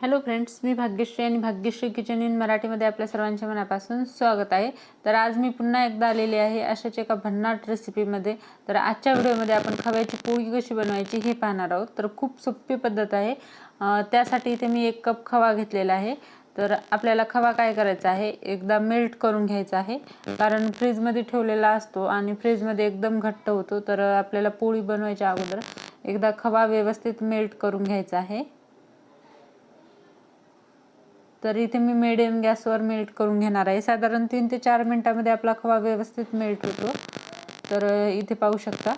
Hello friends मी भाग्यश्री आणि Bhagyashree kitchen in मराठीमध्ये आपल्या सर्वांच्या मनापासून स्वागत आहे. तर आज मी पुन्हा एकदा आलेली आहे अशाच एका भन्नाट रेसिपीमध्ये तर आजच्या व्हिडिओमध्ये आपण खव्याची पोळी कशी बनवायची हे पाहणार आहोत. तर खूप सोपी पद्धत आहे. त्यासाठी इथे मी एक कप खवा घेतलेला आहे. तर आपल्याला खवा काय करायचा आहे? एकदा मेल्ट करून घ्यायचा आहे. कारण फ्रीजमध्ये ठेवलेला असतो आणि फ्रीजमध्ये एकदम घट्ट होतो. तर आपल्याला पोळी बनवायच्या अगोदर एकदा खवा व्यवस्थित मेल्ट करून घ्यायचा आहे. तर इथे मी मिडियम गॅसवर मेल्ट करून घेणार आहे. साधारण तीन ते चार मिनटामध्ये आपला खवा व्यवस्थित मेल्ट होतो. तर इथे पाहू शकता.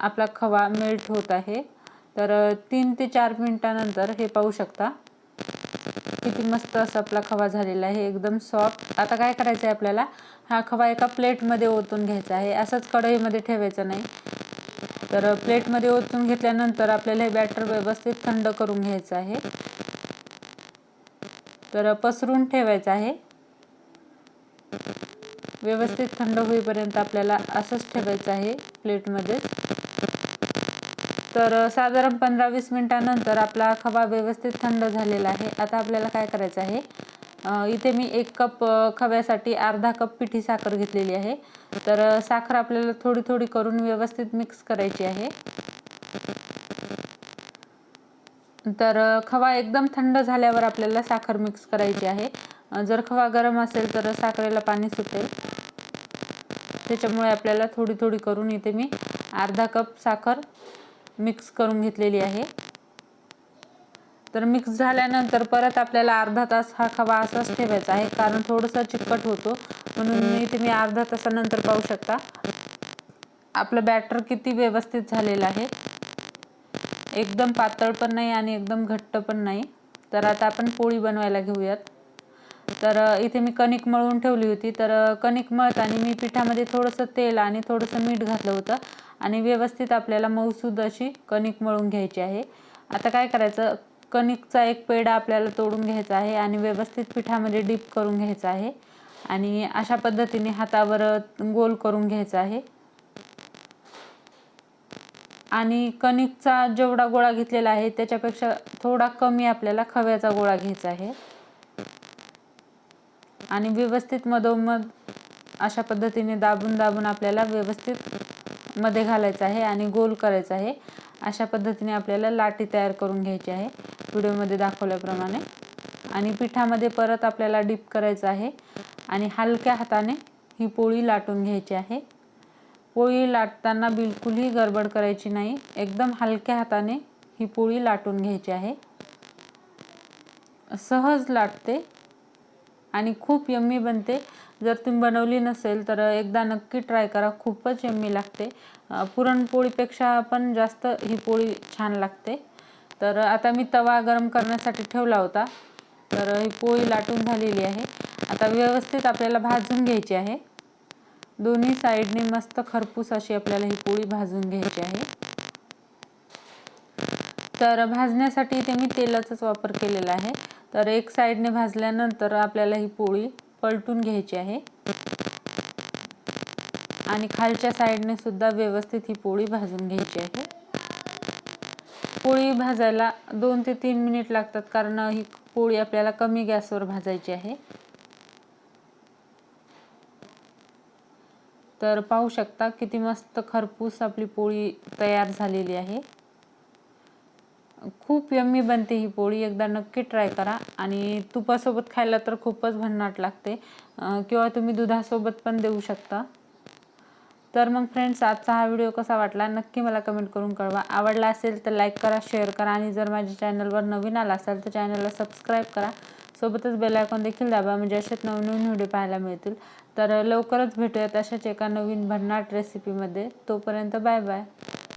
आपला खवा मेल्ट होत आहे. तर तीन ते चार मिनटानंतर हे पाहू शकता. किती मस्त असा आपला खवा झालेला आहे. एकदम सॉफ्ट आता काय करायचं आहे आपल्याला? हा खवा एका प्लेटमध्ये ओतून घ्यायचा आहे. असंच कढईमध्ये ठेवायचं नाही. तर प्लेटमध्ये ओतून घेतल्यानंतर आपल्याला हे बॅटर व्यवस्थित थंड करून घ्यायचं आहे. तर पसरून ठेवायचं आहे. व्यवस्थित थंड होईपर्यंत आपल्याला असंच ठेवायचं आहे प्लेटमध्ये. तर साधारण पंधरा वीस मिनटानंतर आपला खवा व्यवस्थित थंड झालेला आहे. आता आपल्याला काय करायचं आहे? इथे मी एक कप खव्यासाठी अर्धा कप पिठी साखर घेतलेली आहे. तर साखर आपल्याला थोडी थोडी करून व्यवस्थित मिक्स करायची आहे. तर खवा एकदम थंड झाल्यावर आपल्याला साखर मिक्स करायची आहे. जर खवा गरम असेल तर साखरेला पाणी सुटेल. त्याच्यामुळे आपल्याला थोडी थोडी करून इथे मी अर्धा कप साखर मिक्स करून घेतलेली आहे. तर मिक्स झाल्यानंतर परत आपल्याला अर्धा तास हा खवा असाच ठेवायचा आहे. कारण थोडंसं चिकट होतो. म्हणून इथे मी अर्धा तासानंतर पाहू शकता. आपलं बॅटर किती व्यवस्थित झालेलं आहे. एकदम पातळ पण नाही आणि एकदम घट्ट पण नाही. तर आता आपण पोळी बनवायला घेऊयात. तर इथे मी कणिक मळून ठेवली होती. तर कणिक मळताना मी पिठामध्ये थोडंसं तेल आणि थोडंसं मीठ घातलं होतं. आणि व्यवस्थित आपल्याला मऊसूद अशी कणिक मळून घ्यायची आहे. आता काय करायचं? कणिकचा एक पेढा आपल्याला तोडून घ्यायचा आहे आणि व्यवस्थित पिठामध्ये डीप करून घ्यायचा आहे. आणि अशा पद्धतीने हातावर गोल करून घ्यायचा आहे. आणि कणिकचा जेवढा गोळा घेतलेला आहे त्याच्यापेक्षा थोडा कमी आपल्याला खव्याचा गोळा घ्यायचा आहे. आणि व्यवस्थित मधोमध अशा पद्धतीने दाबून दाबून आपल्याला व्यवस्थित मध्ये घालायचं आहे आणि गोल करायचं आहे. अशा पद्धतीने आपल्याला लाटी तयार करून घ्यायची आहे व्हिडिओमध्ये दाखवल्याप्रमाणे. आणि पिठामध्ये परत आपल्याला डीप करायचं आहे आणि हलक्या हाताने ही पोळी लाटून घ्यायची आहे. पोळी लाटताना बिलकुलही गडबड करायची नाही. एकदम हलक्या हाताने ही पोळी लाटून घ्यायची आहे. सहज लाटते आणि खूप यम्मी बनते. जर तुम्ही बनवली नसेल तर एकदा नक्की ट्राय करा. खूपच यम्मी लागते. पुरणपोळीपेक्षा पण जास्त ही पोळी छान लागते. तर आता मी तवा गरम करण्यासाठी ठेवला होता. तर ही पोळी लाटून झालेली आहे. आता व्यवस्थित आपल्याला भाजून घ्यायची आहे. दोन्ही साईडने मस्त खरपूस अशी आपल्याला ही पोळी भाजून घ्यायची आहे. तर भाजण्यासाठी इथे मी तेलाचाच वापर केलेला आहे. तर एक साईडने भाजल्यानंतर आपल्याला ही पोळी पलटून घ्यायची आहे. आणि खालच्या साईडने सुद्धा व्यवस्थित ही पोळी भाजून घ्यायची आहे. पोळी भाजायला दोन ते तीन मिनिट लागतात कारण ही पोळी आपल्याला कमी गॅसवर भाजायची आहे. तर पाहू शकता किती मस्त खरपूस आपली पोळी तयार झालेली आहे. खूप यम्मी बनते ही पोळी एकदा नक्की ट्राय करा. आणि तुपासोबत खायला तर खूपच भन्नाट लागते. किंवा तुम्ही दुधासोबत पण देऊ शकता. तर मग फ्रेंड्स आजचा हा व्हिडिओ कसा वाटला नक्की मला कमेंट करून कळवा. आवडला असेल तर लाईक करा शेअर करा. आणि जर माझ्या चॅनलवर नवीन आला असाल तर चॅनलला सबस्क्राईब करा. सोबतच बेल आयकॉन देखील दाबा म्हणजे अशाच नवनवीन व्हिडिओ पाहायला मिळतील. तर लवकरच भेटूयात अशाच एका नवीन भन्नाट रेसिपीमध्ये तोपर्यंत बाय बाय